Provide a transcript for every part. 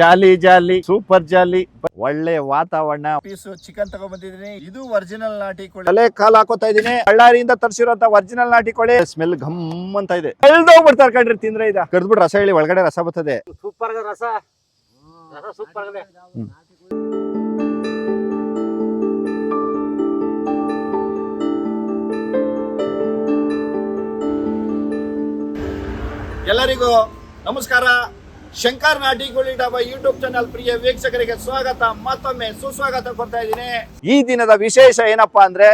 ಜಾಲಿ ಜಾಲಿ super jolly. ಒಳ್ಳೆ ವಾತಾವರಣ. Piece chicken ತಗೊಂಡ್ಬಂದಿದ್ದೀನಿ. ಇದು ಒರಿಜಿನಲ್ ನಾಟಿ ಕೋಳಿ. ತಲೆ ಕಾಲ್ ಹಾಕೋತಾ ಇದೀನಿ ಬಳ್ಳಾರಿಯಿಂದ ತರಿಸಿರುವಂತ ಒರಿಜಿನಲ್ ನಾಟಿ ಕೋಳಿ. ಸ್ಮೆಲ್ ಘಮ್ ಅಂತ ಇದೆ. ಕಳ್ದೋಗ್ಬಿಡ್ತಾರೆ ಕಣ್ರಿ ತಿಂದ್ರೆ ಇದ ಕರ್ದ್ಬಿಟ್ಟು ರಸ ಹೇಳಿ ಒಳಗಡೆ ರಸ ಬರ್ತದೆ. ಸೂಪರ್ ರಸ. ರಸ ಸೂಪರ್ ಎಲ್ಲರಿಗೂ ನಮಸ್ಕಾರ. ಶಂಕರ್ ನಾಟಿ ಕೋಳಿ ಡಾಬಾ ಯೂಟ್ಯೂಬ್ ಚಾನಲ್ ಪ್ರಿಯ ವೀಕ್ಷಕರಿಗೆ ಸ್ವಾಗತ. ಮತ್ತೊಮ್ಮೆ ಸುಸ್ವಾಗತ ಕೊಡ್ತಾ ಇದ್ದೀನಿ. ಈ ದಿನದ ವಿಶೇಷ ಏನಪ್ಪಾ ಅಂದ್ರೆ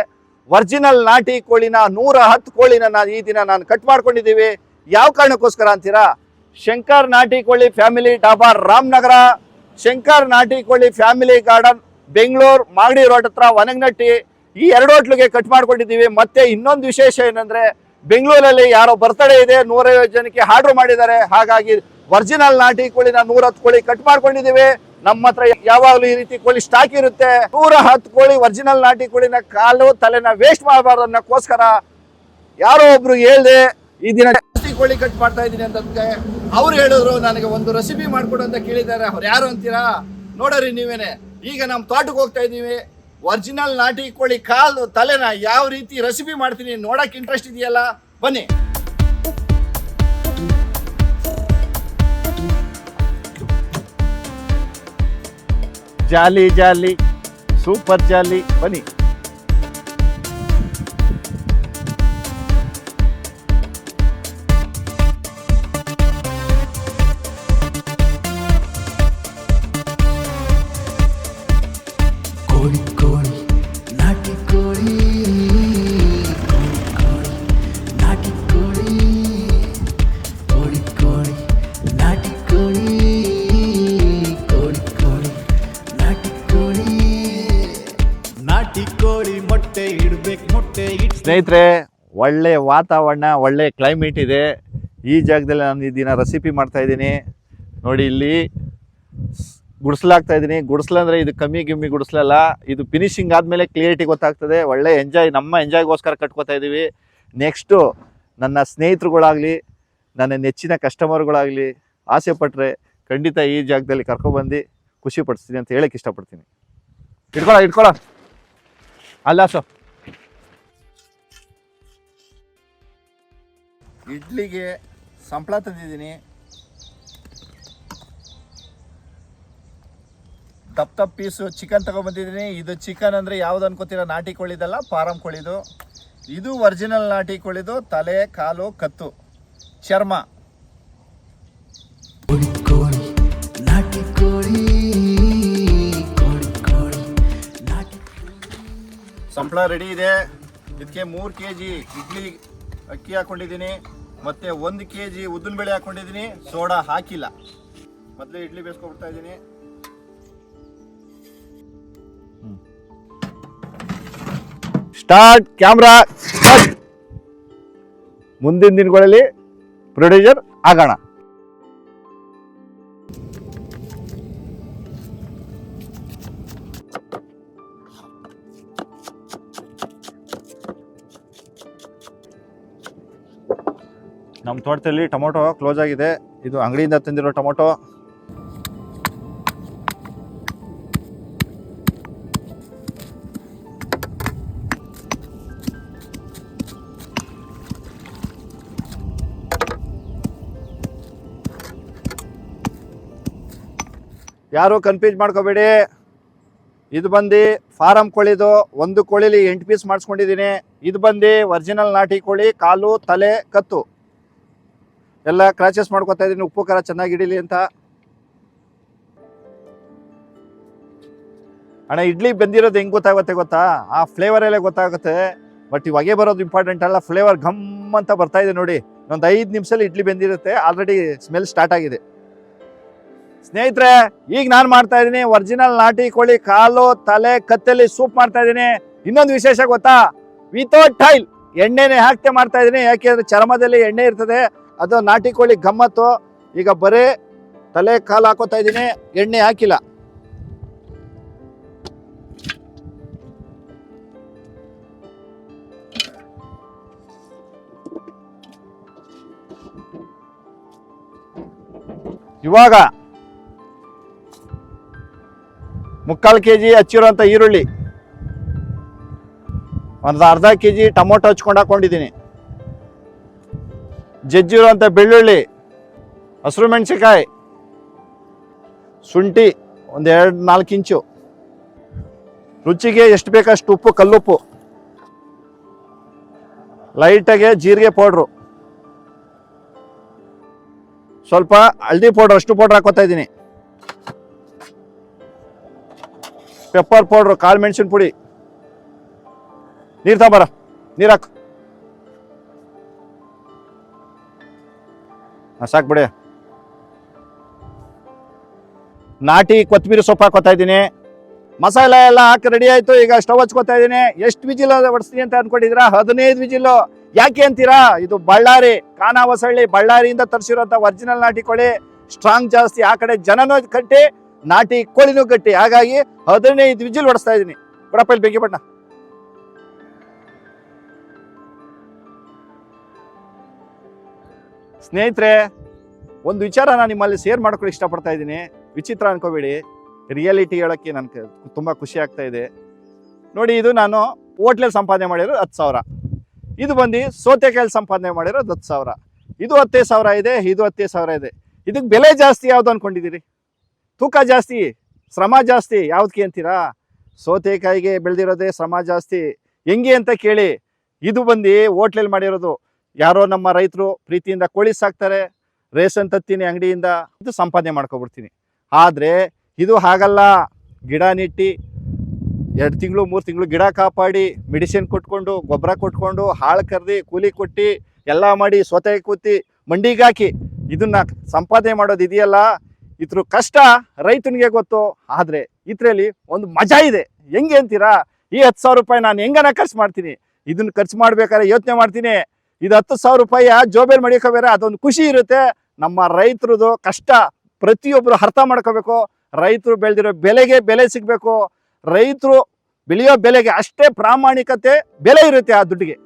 ಒರಿಜಿನಲ್ ನಾಟಿ ಕೋಳಿನ ನೂರ ಹತ್ತು ಕೋಳಿನ ನಾನು ಈ ದಿನ ನಾನು ಕಟ್ ಮಾಡ್ಕೊಂಡಿದ್ದೀವಿ. ಯಾವ ಕಾರಣಕ್ಕೋಸ್ಕರ ಅಂತೀರಾ? ಶಂಕರ್ ನಾಟಿ ಕೋಳಿ family dhaba Ramanagara, Shankar Nati Koli family garden, Bengaluru, Magadi road ಹತ್ರ ಒನಗನಟ್ಟಿ ಈ ಎರಡು ಹೋಟ್ಲಿಗೆ ಕಟ್ ಮಾಡ್ಕೊಂಡಿದ್ದೀವಿ. ಮತ್ತೆ ಇನ್ನೊಂದು ವಿಶೇಷ ಏನಂದ್ರೆ ಬೆಂಗಳೂರಲ್ಲಿ ಯಾರೋ ಬರ್ತಡೇ ಇದೆ, ನೂರೈವತ್ತು ಜನಕ್ಕೆ ಆರ್ಡರ್ ಮಾಡಿದ್ದಾರೆ. ಹಾಗಾಗಿ ಒರಿಜಿನಲ್ ನಾಟಿ ಕೋಳಿನ ನೂರ ಹತ್ತು ಕೋಳಿ ಕಟ್ ಮಾಡ್ಕೊಂಡಿದ್ದೀವಿ. ನಮ್ಮ ಹತ್ರ ಯಾವಾಗಲೂ ಈ ರೀತಿ ಕೋಳಿ ಸ್ಟಾಕ್ ಇರುತ್ತೆ. ನೂರ ಹತ್ತು ಕೋಳಿ ಒರಿಜಿನಲ್ ನಾಟಿ ಕೋಳಿನ ಕಾಲು ತಲೆನ ವೇಸ್ಟ್ ಮಾಡಬಾರ್ದು ಯಾರೋ ಒಬ್ರು ಹೇಳ್ದೆ, ಈ ದಿನ ಜಾಸ್ತಿ ಕೋಳಿ ಕಟ್ ಮಾಡ್ತಾ ಇದ್ದೀನಿ ಅಂತಂದ್ರೆ ಅವ್ರು ಹೇಳಿದ್ರು, ನನಗೆ ಒಂದು ರೆಸಿಪಿ ಮಾಡ್ಕೊಡು ಅಂತ ಕೇಳಿದ್ದಾರೆ. ಅವ್ರು ಯಾರು ಅಂತೀರಾ? ನೋಡರಿ ನೀವೇನೆ. ಈಗ ನಮ್ಮ ತೋಟಕ್ಕೆ ಹೋಗ್ತಾ ಇದ್ದೀವಿ. ಒರಿಜಿನಲ್ ನಾಟಿ ಕೋಳಿ ಕಾಲು ತಲೆನ ಯಾವ ರೀತಿ ರೆಸಿಪಿ ಮಾಡ್ತೀನಿ ನೋಡಕ್ ಇಂಟ್ರೆಸ್ಟ್ ಇದೆಯಲ್ಲ? ಬನ್ನಿ. ಜಾಲಿ ಜಾಲಿ ಸೂಪರ್ ಜಾಲಿ ಬನ್ನಿ ಮೊಟ್ಟೆ ಸ್ನೇಹಿತರೆ, ಒಳ್ಳೆ ವಾತಾವರಣ, ಒಳ್ಳೆ ಕ್ಲೈಮೇಟ್ ಇದೆ. ಈ ಜಾಗದಲ್ಲಿ ನಾನು ಈ ದಿನ ರೆಸಿಪಿ ಮಾಡ್ತಾ ಇದ್ದೀನಿ. ನೋಡಿ ಇಲ್ಲಿ, ಗುಡಿಸ್ಲಾಗ್ತಾ ಇದ್ದೀನಿ. ಗುಡಿಸ್ಲ ಅಂದ್ರೆ ಇದು ಕಮ್ಮಿ ಗಿಮ್ಮಿ ಗುಡಿಸ್ಲಲ್ಲ ಇದು ಫಿನಿಶಿಂಗ್ ಆದಮೇಲೆ ಕ್ಲಿಯರಿಟಿ ಗೊತ್ತಾಗ್ತದೆ. ಒಳ್ಳೆ ಎಂಜಾಯ್ ನಮ್ಮ ಎಂಜಾಯ್ಗೋಸ್ಕರ ಕಟ್ಕೋತಾ ಇದ್ದೀವಿ ನೆಕ್ಸ್ಟು ನನ್ನ ಸ್ನೇಹಿತರುಗಳಾಗಲಿ, ನನ್ನ ನೆಚ್ಚಿನ ಕಸ್ಟಮರ್ಗಳಾಗಲಿ ಆಸೆ ಪಟ್ಟರೆ ಖಂಡಿತ ಈ ಜಾಗದಲ್ಲಿ ಕರ್ಕೊಬಂದು ಖುಷಿ ಪಡಿಸ್ತೀನಿ ಅಂತ ಹೇಳಕ್ಕೆ ಇಷ್ಟಪಡ್ತೀನಿ. ಇಟ್ಕೊಳ ಇಟ್ಕೊಳ. ಅಲ್ಲ ಸೊ ಇಡ್ಲಿಗೆ ಸಂಪಳ ತಂದಿದ್ದೀನಿ. ದಪ್ಪ ದಪ್ಪ ಪೀಸು ಚಿಕನ್ ತಗೊಂಡ್ಬಂದಿದ್ದೀನಿ. ಇದು ಚಿಕನ್ ಅಂದರೆ ಯಾವ್ದು ಅನ್ಕೋತೀರ? ನಾಟಿ ಕೋಳಿದಲ್ಲ, ಫಾರಂ ಕೋಳಿದು. ಇದು ಒರಿಜಿನಲ್ ನಾಟಿ ಕೋಳಿದು, ತಲೆ, ಕಾಲು, ಕತ್ತು. ಚರ್ಮ. ಸಂಪಳ ರೆಡಿ ಇದೆ. ಇದಕ್ಕೆ ಮೂರು ಕೆ ಜಿ ಇಡ್ಲಿ ಅಕ್ಕಿ ಹಾಕೊಂಡಿದ್ದೀನಿ. ಮತ್ತು ಒಂದು ಕೆ ಜಿ ಉದ್ದಿನಬೇಳೆ ಹಾಕೊಂಡಿದ್ದೀನಿ. ಸೋಡಾ ಹಾಕಿಲ್ಲ. ಮೊದಲು ಇಡ್ಲಿ ಬೇಯಿಸ್ಕೊಬಿಡ್ತಾ ಇದ್ದೀನಿ. Start camera. ಮುಂದಿನ ದಿನಗಳಲ್ಲಿ ಪ್ರೊಡ್ಯೂಸರ್ ಆಗೋಣ. ನಮ್ಮ ತೋಟದಲ್ಲಿ ಟೊಮೊಟೊ ಕ್ಲೋಸ್ ಆಗಿದೆ. ಇದು ಅಂಗಡಿಯಿಂದ ತಂದಿರೋ ಟೊಮೊಟೊ. ಯಾರು ಕನ್ಫ್ಯೂಸ್ ಮಾಡ್ಕೋಬೇಡಿ. ಇದು ಬಂದು ಫಾರಂ ಕೋಳಿದು ಒಂದು ಕೋಳಿಲಿ ಎಂಟು ಪೀಸ್ ಮಾಡಿಸ್ಕೊಂಡಿದ್ದೀನಿ. ಇದು ಬಂದು ಒರಿಜಿನಲ್ ನಾಟಿ ಕೋಳಿ, ಕಾಲು, ತಲೆ, ಕತ್ತು. ಎಲ್ಲ ಕ್ರಾಚಸ್ ಮಾಡ್ಕೊತಾ ಇದ್ದೀನಿ ಉಪ್ಪು, ಖಾರ ಚೆನ್ನಾಗಿ ಹಿಡೀಲಿ ಅಂತ. ಅಣ್ಣ, ಇಡ್ಲಿ ಬೆಂದಿರೋದು ಹೆಂಗ್ ಗೊತ್ತಾಗುತ್ತೆ ಗೊತ್ತಾ? ಆ ಫ್ಲೇವರಲ್ಲೇ ಗೊತ್ತಾಗುತ್ತೆ. ಬಟ್ ಇವಾಗೆ ಬರೋದು ಇಂಪಾರ್ಟೆಂಟ್ ಅಲ್ಲ ಫ್ಲೇವರ್ ಘಮ್ ಅಂತ ಬರ್ತಾ ಇದೆ ನೋಡಿ. ಒಂದು ಐದು ನಿಮಿಷದಲ್ಲಿ ಇಡ್ಲಿ ಬೆಂದಿರುತ್ತೆ ಆಲ್ರೆಡಿ ಸ್ಮೆಲ್ ಸ್ಟಾರ್ಟ್ ಆಗಿದೆ. ಸ್ನೇಹಿತರೆ, ಈಗ ನಾನು ಮಾಡ್ತಾ ಇದ್ದೀನಿ ಒರಿಜಿನಲ್ ನಾಟಿ ಕೋಳಿ ಕಾಲು, ತಲೆ ಕತ್ತಲ್ಲಿ ಸೂಪ್ ಮಾಡ್ತಾ ಇದ್ದೀನಿ ಇನ್ನೊಂದು ವಿಶೇಷ ಗೊತ್ತಾ? ವಿತೌಟ್ ಟೈಲ್ ಎಣ್ಣೆನೇ ಹಾಕ್ತೆ ಮಾಡ್ತಾ ಇದ್ದೀನಿ ಯಾಕೆಂದ್ರೆ ಚರ್ಮದಲ್ಲಿ ಎಣ್ಣೆ ಇರ್ತದೆ. ಅದು ನಾಟಿ ಕೋಳಿ ಗಮ್ಮತ್ತು. ಈಗ ಬರೇ ತಲೆ ಕಾಲು ಹಾಕೋತಾ ಇದ್ದೀನಿ, ಎಣ್ಣೆ ಹಾಕಿಲ್ಲ. ಇವಾಗ ಮುಕ್ಕಾಲು ಕೆ ಜಿ ಹಚ್ಚಿರೋಂಥ ಈರುಳ್ಳಿ. ಒಂದು ಅರ್ಧ ಕೆ ಜಿ ಟೊಮೊಟೊ ಹಚ್ಕೊಂಡು ಹಾಕೊಂಡಿದ್ದೀನಿ. ಜಜ್ಜಿರುವಂಥ ಬೆಳ್ಳುಳ್ಳಿ, ಹಸಿರು ಮೆಣಸಿನಕಾಯಿ, ಶುಂಠಿ ಒಂದು ಎರಡು ನಾಲ್ಕು ಇಂಚು. ರುಚಿಗೆ ಎಷ್ಟು ಬೇಕಷ್ಟು ಉಪ್ಪು, ಕಲ್ಲುಪ್ಪು. ಲೈಟಾಗೆ ಜೀರಿಗೆ ಪೌಡ್ರು. ಸ್ವಲ್ಪ ಹಳದಿ ಪೌಡ್ರ್, ಅಷ್ಟು ಪೌಡ್ರ್ ಹಾಕೋತಾ ಇದ್ದೀನಿ. ಪೆಪ್ಪರ್ ಪೌಡ್ರು, ಕಾಳು ಮೆಣಸಿನ ಪುಡಿ. ನೀರು ತಗೊಂಬರ ನೀರು ಹಾಕು. ಸಾಕು ಬಿಡಿ. ನಾಟಿ ಕೊತ್ತಂಬರಿ ಸೊಪ್ಪು ಹಾಕೋತಾ ಇದ್ದೀನಿ. ಮಸಾಲೆ ಎಲ್ಲ ಹಾಕಿ ರೆಡಿ ಆಯ್ತು. ಈಗ ಸ್ಟವ್ ಹಚ್ಕೋತಾ ಇದ್ದೀನಿ. ಎಷ್ಟು ವಿಜಿಲ್ ಹೊಡಿಸ್ತೀನಿ ಅಂತ ಅನ್ಕೊಂಡಿದ್ದೀರಾ? ಹದಿನೈದು ವಿಜಿಲ್. ಯಾಕೆ ಅಂತೀರಾ? ಇದು ಬಳ್ಳಾರಿ, ಕಾನಾವಸಳ್ಳಿ ಬಳ್ಳಾರಿಯಿಂದ ತರಿಸಿರೋಂಥ ಒರಿಜಿನಲ್ ನಾಟಿ ಕೋಳಿ. ಸ್ಟ್ರಾಂಗ್ ಜಾಸ್ತಿ. ಆ ಕಡೆ ಜನನೂ ಕಟ್ಟಿ ನಾಟಿ ಕೋಳಿನೂ ಕಟ್ಟಿ ಹಾಗಾಗಿ ಹದಿನೈದು ವಿಜಿಲ್ ಹೊಡಿಸ್ತಾ ಇದ್ದೀನಿ. ಕೊಡಪ್ಪ ಇಲ್ಲಿ ಬೆಂಕಿ ಬಣ್ಣ ಸ್ನೇಹಿತರೆ, ಒಂದು ವಿಚಾರ ನಾನು ನಿಮ್ಮಲ್ಲಿ ಶೇರ್ ಮಾಡ್ಕೊಳ್ಳಿ ಇಷ್ಟಪಡ್ತಾ ಇದ್ದೀನಿ. ವಿಚಿತ್ರ ಅನ್ಕೋಬೇಡಿ. ರಿಯಾಲಿಟಿ ಹೇಳೋಕ್ಕೆ ನನಗೆ ತುಂಬ ಖುಷಿ ಆಗ್ತಾ ಇದೆ. ನೋಡಿ, ಇದು ನಾನು ಹೋಟ್ಲಲ್ಲಿ ಸಂಪಾದನೆ ಮಾಡಿರೋದು ಹತ್ತು ಸಾವಿರ. ಇದು ಬಂದು ಸೋತೆಕಾಯಲ್ಲಿ ಸಂಪಾದನೆ ಮಾಡಿರೋದು ಹತ್ತು ಸಾವಿರ. ಇದು ಹತ್ತೈದು ಸಾವಿರ ಇದೆ, ಇದು ಹತ್ತೈದು ಸಾವಿರ ಇದೆ. ಇದಕ್ಕೆ ಬೆಲೆ ಜಾಸ್ತಿ ಯಾವುದು ಅಂದ್ಕೊಂಡಿದ್ದೀರಿ ತೂಕ ಜಾಸ್ತಿ, ಶ್ರಮ ಜಾಸ್ತಿ ಯಾವ್ದಕ್ಕೆ ಅಂತೀರಾ? ಸೋತೆಕಾಯಿಗೆ ಬೆಳೆದಿರೋದೇ ಶ್ರಮ ಜಾಸ್ತಿ. ಹೆಂಗೆ ಅಂತ ಕೇಳಿ, ಇದು ಬಂದು ಹೋಟ್ಲಲ್ಲಿ ಮಾಡಿರೋದು ಯಾರೋ ನಮ್ಮ ರೈತರು ಪ್ರೀತಿಯಿಂದ ಕೋಳಿ ಸಾಕ್ತಾರೆ, ರೇಷನ್ ತತ್ತೀನಿ ಅಂಗಡಿಯಿಂದ ಇದು ಸಂಪಾದನೆ ಮಾಡ್ಕೊಬಿಡ್ತೀನಿ. ಆದರೆ ಇದು ಹಾಗಲ್ಲ. ಗಿಡ ನೆಟ್ಟಿ ಎರಡು ತಿಂಗಳು, ಮೂರು ತಿಂಗಳು ಗಿಡ ಕಾಪಾಡಿ, ಮೆಡಿಸಿನ್ ಕೊಟ್ಕೊಂಡು, ಗೊಬ್ಬರ ಕೊಟ್ಕೊಂಡು, ಹಾಳು ಕರೆದಿ, ಕೂಲಿ ಕೊಟ್ಟು, ಎಲ್ಲ ಮಾಡಿ ಸ್ವತಃ ಕೂತಿ ಮಂಡಿಗೆ ಹಾಕಿ ಇದನ್ನ ಸಂಪಾದನೆ ಮಾಡೋದು ಇದೆಯಲ್ಲ? ಇದ್ರ ಕಷ್ಟ ರೈತನಿಗೆ ಗೊತ್ತು. ಆದರೆ ಇದರಲ್ಲಿ ಒಂದು ಮಜಾ ಇದೆ. ಹೆಂಗೆ ಅಂತೀರಾ? ಈ ಹತ್ತು ಸಾವಿರ ರೂಪಾಯಿ ನಾನು ಹೆಂಗನ ಖರ್ಚು ಮಾಡ್ತೀನಿ? ಇದನ್ನ ಖರ್ಚು ಮಾಡ್ಬೇಕಾದ್ರೆ ಯೋಚನೆ ಮಾಡ್ತೀನಿ. ಇದು ಹತ್ತು ಸಾವಿರ ರೂಪಾಯಿ ಜೋಬೇಲ್ ಮಡಿಕೋಬೇರೆ ಅದೊಂದು ಖುಷಿ ಇರುತ್ತೆ. ನಮ್ಮ ರೈತರದು ಕಷ್ಟ ಪ್ರತಿಯೊಬ್ಬರು ಅರ್ಥ ಮಾಡ್ಕೋಬೇಕು. ರೈತರು ಬೆಳೆದಿರೋ ಬೆಲೆಗೆ ಬೆಲೆ ಸಿಗಬೇಕು. ರೈತರು ಬೆಳೆಯೋ ಬೆಲೆಗೆ ಅಷ್ಟೇ ಪ್ರಾಮಾಣಿಕತೆ, ಬೆಲೆ ಇರುತ್ತೆ ಆ ದುಡ್ಡಿಗೆ.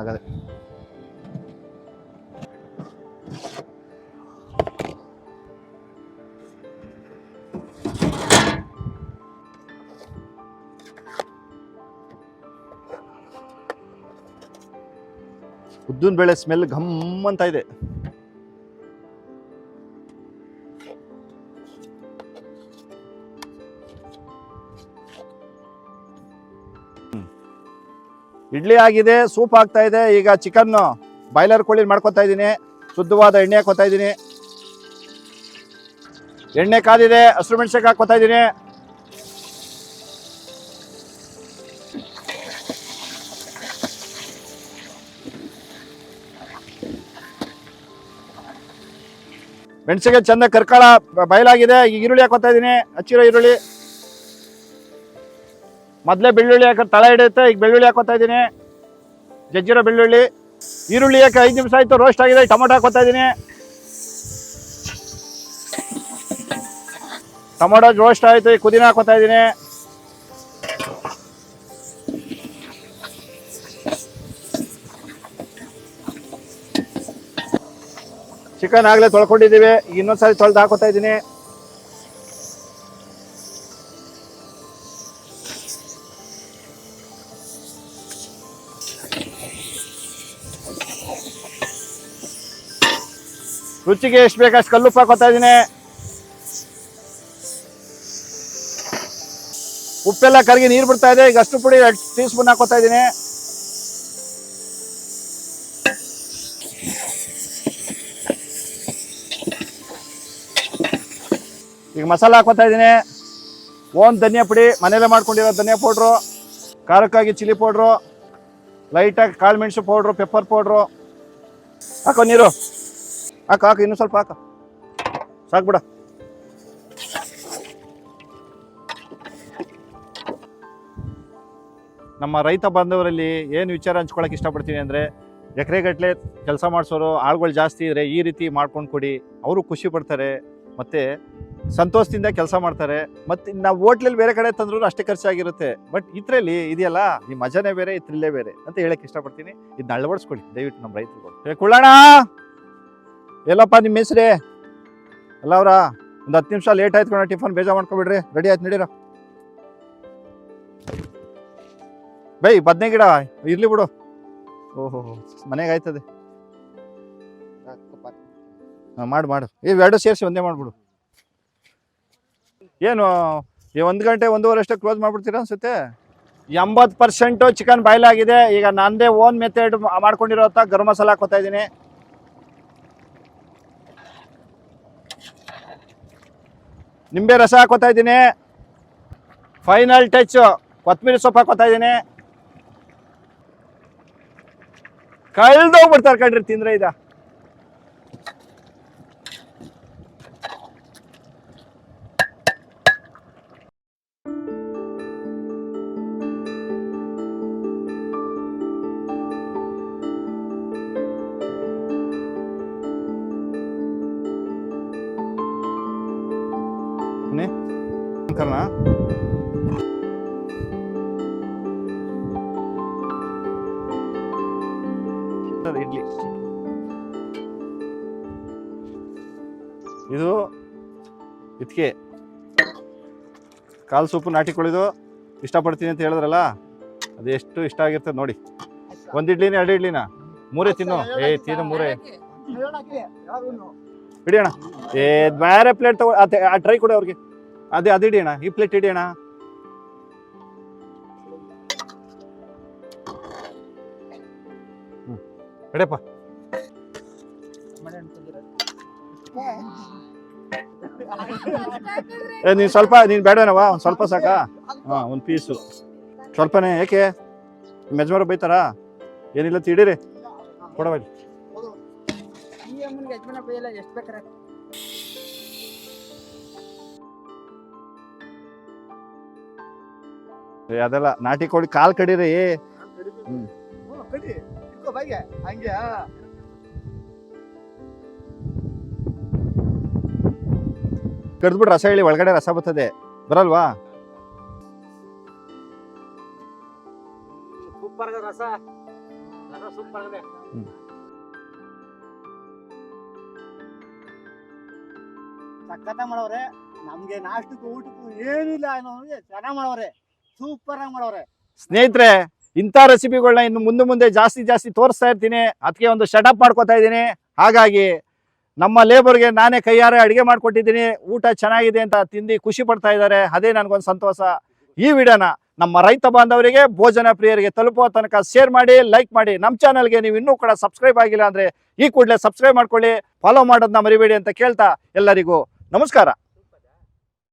ಆಗದೆ ಉದ್ದಿನ ಬೇಳೆ ಸ್ಮೆಲ್ ಘಮ್ ಅಂತ ಇದೆ. ಇಡ್ಲಿ ಆಗಿದೆ ಸೂಪ್ ಆಗ್ತಾ ಇದೆ. ಈಗ ಚಿಕನ್ ಬಾಯ್ಲರ್ ಕೋಳಿ ಮಾಡ್ಕೊತಾ ಇದ್ದೀನಿ. ಶುದ್ಧವಾದ ಎಣ್ಣೆ ಹಾಕೋತಾ ಇದ್ದೀನಿ. ಎಣ್ಣೆ ಕಾದಿದೆ, ಹಸಿರು ಮೆಣಸಿಗೆ ಹಾಕೋತಾ ಇದ್ದೀನಿ. ಮೆಣಸಿಗೆ ಚಂದ ಕರ್ಕಾಳ ಬಯಲಾಗಿದೆ. ಈಗ ಈರುಳ್ಳಿ ಹಾಕೋತಾ ಇದ್ದೀನಿ. ಹಚ್ಚಿರೋ ಈರುಳ್ಳಿ. ಮೊದಲೇ ಬೆಳ್ಳುಳ್ಳಿ ಹಾಕಿ ತಳ ಹಿಡಿಯುತ್ತೆ. ಈಗ ಬೆಳ್ಳುಳ್ಳಿ ಹಾಕೋತಾ ಇದ್ದೀನಿ. ಜಜ್ಜಿರೋ ಬೆಳ್ಳುಳ್ಳಿ. ಈರುಳ್ಳಿ ಹಾಕಿ ಐದು ನಿಮಿಷ ಆಯಿತು. ರೋಸ್ಟ್ ಆಗಿದೆ. ಟೊಮೊಟೊ ಹಾಕೋತಾ ಇದ್ದೀನಿ. ಟೊಮೊಟೊ ರೋಸ್ಟ್ ಆಯಿತು. ಈಗ ಪುದೀನ ಹಾಕೋತಾ ಇದ್ದೀನಿ. ಚಿಕನ್ ಆಗ್ಲೇ ತೊಳ್ಕೊಂಡಿದ್ದೀವಿ. ಇನ್ನೊಂದ್ಸರಿ ತೊಳೆದು ಹಾಕೋತಾ ಇದ್ದೀನಿ. ರುಚಿಗೆ ಎಷ್ಟು ಬೇಕಷ್ಟು ಕಲ್ಲುಪ್ಪು ಹಾಕೋತಾ ಇದ್ದೀನಿ. ಉಪ್ಪೆಲ್ಲ ಕರಗಿ ನೀರು ಬಿಡ್ತಾ ಇದೆ. ಈಗ ಅಷ್ಟು ಪುಡಿ ಎರಡು ಟೀ ಸ್ಪೂನ್ ಹಾಕೋತಾ ಇದ್ದೀನಿ. ಈಗ ಮಸಾಲ ಹಾಕೋತಾ ಇದ್ದೀನಿ. ಓನ್ ಧನಿಯಾ ಪುಡಿ, ಮನೇಲೆ ಮಾಡ್ಕೊಂಡಿರೋ ಧನಿಯಾ ಪೌಡ್ರು, ಖಾರಕ್ಕಾಗಿ ಚಿಲ್ಲಿ ಪೌಡ್ರು, ಲೈಟಾಗಿ ಕಾಳು ಮೆಣಸು ಪೌಡ್ರು, ಪೆಪ್ಪರ್ ಪೌಡ್ರು. ಹಾಕೋ ನೀರು. ಹಾಕು ಹಾಕು ಇನ್ನೂ ಸ್ವಲ್ಪ ಹಾಕು. ಸಾಕು ಬಿಡ. ನಮ್ಮ ರೈತ ಬಾಂಧವರಲ್ಲಿ ಏನು ವಿಚಾರ ಹಂಚ್ಕೊಳಕ್ಕೆ ಇಷ್ಟಪಡ್ತೀನಿ ಅಂದರೆ ಎಕರೆಗಟ್ಟಲೆ ಕೆಲಸ ಮಾಡಿಸೋರು, ಆಳುಗಳು ಜಾಸ್ತಿ ಇದ್ರೆ ಈ ರೀತಿ ಮಾಡ್ಕೊಂಡು ಕೊಡಿ, ಅವರು ಖುಷಿ ಪಡ್ತಾರೆ. ಮತ್ತು ಸಂತೋಷದಿಂದ ಕೆಲಸ ಮಾಡ್ತಾರೆ. ಮತ್ತೆ ನಾವು ಹೋಟ್ಲಲ್ಲಿ ಬೇರೆ ಕಡೆ ತಂದ್ರೂ ಅಷ್ಟೇ ಖರ್ಚಾಗಿರುತ್ತೆ. ಬಟ್ ಇದ್ರಲ್ಲಿ ಇದೆಯಲ್ಲ ನಿಮ್ಮ ಮಜಾನೇ ಬೇರೆ ಇದ್ರಲ್ಲೇ ಬೇರೆ ಅಂತ ಹೇಳಕ್ ಇಷ್ಟಪಡ್ತೀನಿ. ಇದನ್ನ ಅಳವಡಿಸ್ಕೊಳ್ಳಿ. ದಯವಿಟ್ಟು ನಮ್ಮ ರೈತರು ಏ, ಕುಳ್ಳಣ್ಣ! ಎಲ್ಲಪ್ಪ ನಿಮ್ಮ ಹೆಸ್ರೇ? ಅಲ್ಲ ಅವರ ಒಂದು ಹತ್ತು ನಿಮಿಷ ಲೇಟ್ ಆಯ್ತು ಕಣ, ಟಿಫನ್ ಬೇಜಾರು ಮಾಡ್ಕೊಬಿಡ್ರಿ ರೆಡಿ ಆಯ್ತು, ನಡೀರ. ಬೈ, ಬದ್ನೆ ಗಿಡ, ಇರ್ಲಿ ಬಿಡು. ಓಹೋ, ಮನೆಗೆ ಆಯ್ತದೆ. ಹಾಂ, ಮಾಡು ಮಾಡು. ಏ ಎರಡು ಸೇರಿಸಿ ಒಂದೇ ಮಾಡ್ಬಿಡು. ಏನು ಒಂದು ಗಂಟೆ ಒಂದೂವರೆ ಅಷ್ಟೇ ಕ್ಲೋಸ್ ಮಾಡ್ಬಿಡ್ತೀರಾ ಅನ್ಸುತ್ತೆ? ಎಂಬತ್ತು ಪರ್ಸೆಂಟು ಚಿಕನ್ ಬಾಯ್ಲ್ ಆಗಿದೆ. ಈಗ ನಂದೇ ಓನ್ ಮೆಥಡ್ ಮಾಡ್ಕೊಂಡಿರೋ ಗರಂ ಮಸಾಲ ಹಾಕೋತಾ ಇದ್ದೀನಿ. ನಿಂಬೆ ರಸ ಹಾಕೋತಾ ಇದ್ದೀನಿ. ಫೈನಲ್ ಟಚ್ ಕೊತ್ತಂಬರಿ ಸೊಪ್ಪು ಹಾಕೋತಾ ಇದ್ದೀನಿ. ಕಳ್ದೋಗ್ಬಿಡ್ತಾರೆ ಕಣ್ರಿ ತಿಂದ್ರೆ ಇದ ಕರ್ಣ ಅದು ಇಡ್ಲಿ ಇದು ಇದಕ್ಕೆ ಕಾಲು ಸೂಪು ನಾಟಿ ಕೊಳಿದು ಇಷ್ಟಪಡ್ತೀನಿ ಅಂತ ಹೇಳಿದ್ರಲ್ಲ ಅದು ಎಷ್ಟು ಇಷ್ಟ ಆಗಿರ್ತದೆ ನೋಡಿ. ಒಂದು ಇಡ್ಲಿನ ಎರಡು ಇಡ್ಲಿನ? ಮೂರೇ ತಿನ್ನು. ಏ ತಿನ್ನು ಮೂರೇ. ಅಣ್ಣ ಏ, ಬೇರೆ ಪ್ಲೇಟ್ ತಗೋ ಅದೇ, ಆ ಟ್ರೈ ಕೊಡಿ ಅವ್ರಿಗೆ. ಅದೇ, ಅದು ಹಿಡಿಯೋಣ. ಈ ಪ್ಲೇಟ್ ಹಿಡಿಯೋಣ. ಅಣ್ಣ ಹ್ಞೂ ಇಡಪ್ಪ ಏ, ನೀನು ಸ್ವಲ್ಪ, ನೀನು ಬೇಡವೇನವಾ ಒಂದು ಸ್ವಲ್ಪ ಸಾಕಾ? ಹಾಂ, ಒಂದು ಪೀಸು ಸ್ವಲ್ಪನೇ, ಏಕೆ? ನಿಮ್ಮ ಬೈತಾರ? ಏನಿಲ್ಲ, ತಿಡೀರಿ. ಕೊಡಬೇಡಿ ಬೇಕಾರೆ ಅದೆಲ್ಲ ನಾಟಿ ಕೋಳಿ ಕಾಲ್ ಕಡೀರಿ. ಹಂಗೆ ಕಡ್ದ್ಬಿಟ್ಟು ರಸ ಹೇಳಿ ಒಳಗಡೆ ರಸ ಬರ್ತದೆ. ಬರಲ್ವಾ? ಸೂಪರ್ ರಸ. ರಸ ಸೂಪರ್ ಆಗದೆ. ಸಖತ್ತ ಮಾಡವ್ರೆ. ನಮ್ಗೆ ನಾಷ್ಟಕ್ಕೂ ಊಟಕ್ಕೂ ಏನಿಲ್ಲ ಅನ್ನೋರಿಗೆ ಚೆನ್ನಾಗಿ ಮಾಡವ್ರೆ. ಸೂಪರ್ ಆಗಿ ಮಾಡವ್ರೆ. ಸ್ನೇಹಿತರೆ, ಇಂಥ ರೆಸಿಪಿಗಳನ್ನ ಇನ್ನು ಮುಂದೆ ಮುಂದೆ ಜಾಸ್ತಿ ಜಾಸ್ತಿ ತೋರಿಸ್ತಾ ಇರ್ತೀನಿ. ಅದಕ್ಕೆ ಒಂದು ಶಟಪ್ ಮಾಡ್ಕೋತಾ ಇದ್ದೀನಿ. ಹಾಗಾಗಿ ನಮ್ಮ ಲೇಬರ್ಗೆ ನಾನೇ ಕೈಯಾರೆ ಅಡುಗೆ ಮಾಡಿಕೊಟ್ಟಿದ್ದೀನಿ. ಊಟ ಚೆನ್ನಾಗಿದೆ ಅಂತ ತಿಂದು ಖುಷಿ ಪಡ್ತಾ ಇದ್ದಾರೆ. ಅದೇ ನನಗೊಂದು ಸಂತೋಷ. ಈ ವಿಡಿಯೋನ ನಮ್ಮ ರೈತ ಬಾಂಧವರಿಗೆ, ಭೋಜನ ಪ್ರಿಯರಿಗೆ ತಲುಪುವ ತನಕ ಶೇರ್ ಮಾಡಿ ಲೈಕ್ ಮಾಡಿ. ನಮ್ಮ ಚಾನಲ್ಗೆ ನೀವು ಇನ್ನೂ ಕೂಡ ಸಬ್ಸ್ಕ್ರೈಬ್ ಆಗಿಲ್ಲ ಅಂದರೆ ಈ ಕೂಡಲೇ ಸಬ್ಸ್ಕ್ರೈಬ್ ಮಾಡ್ಕೊಳ್ಳಿ. ಫಾಲೋ ಮಾಡೋದನ್ನ ಮರಿಬೇಡಿ ಅಂತ ಕೇಳ್ತಾ ಎಲ್ಲರಿಗೂ ನಮಸ್ಕಾರ.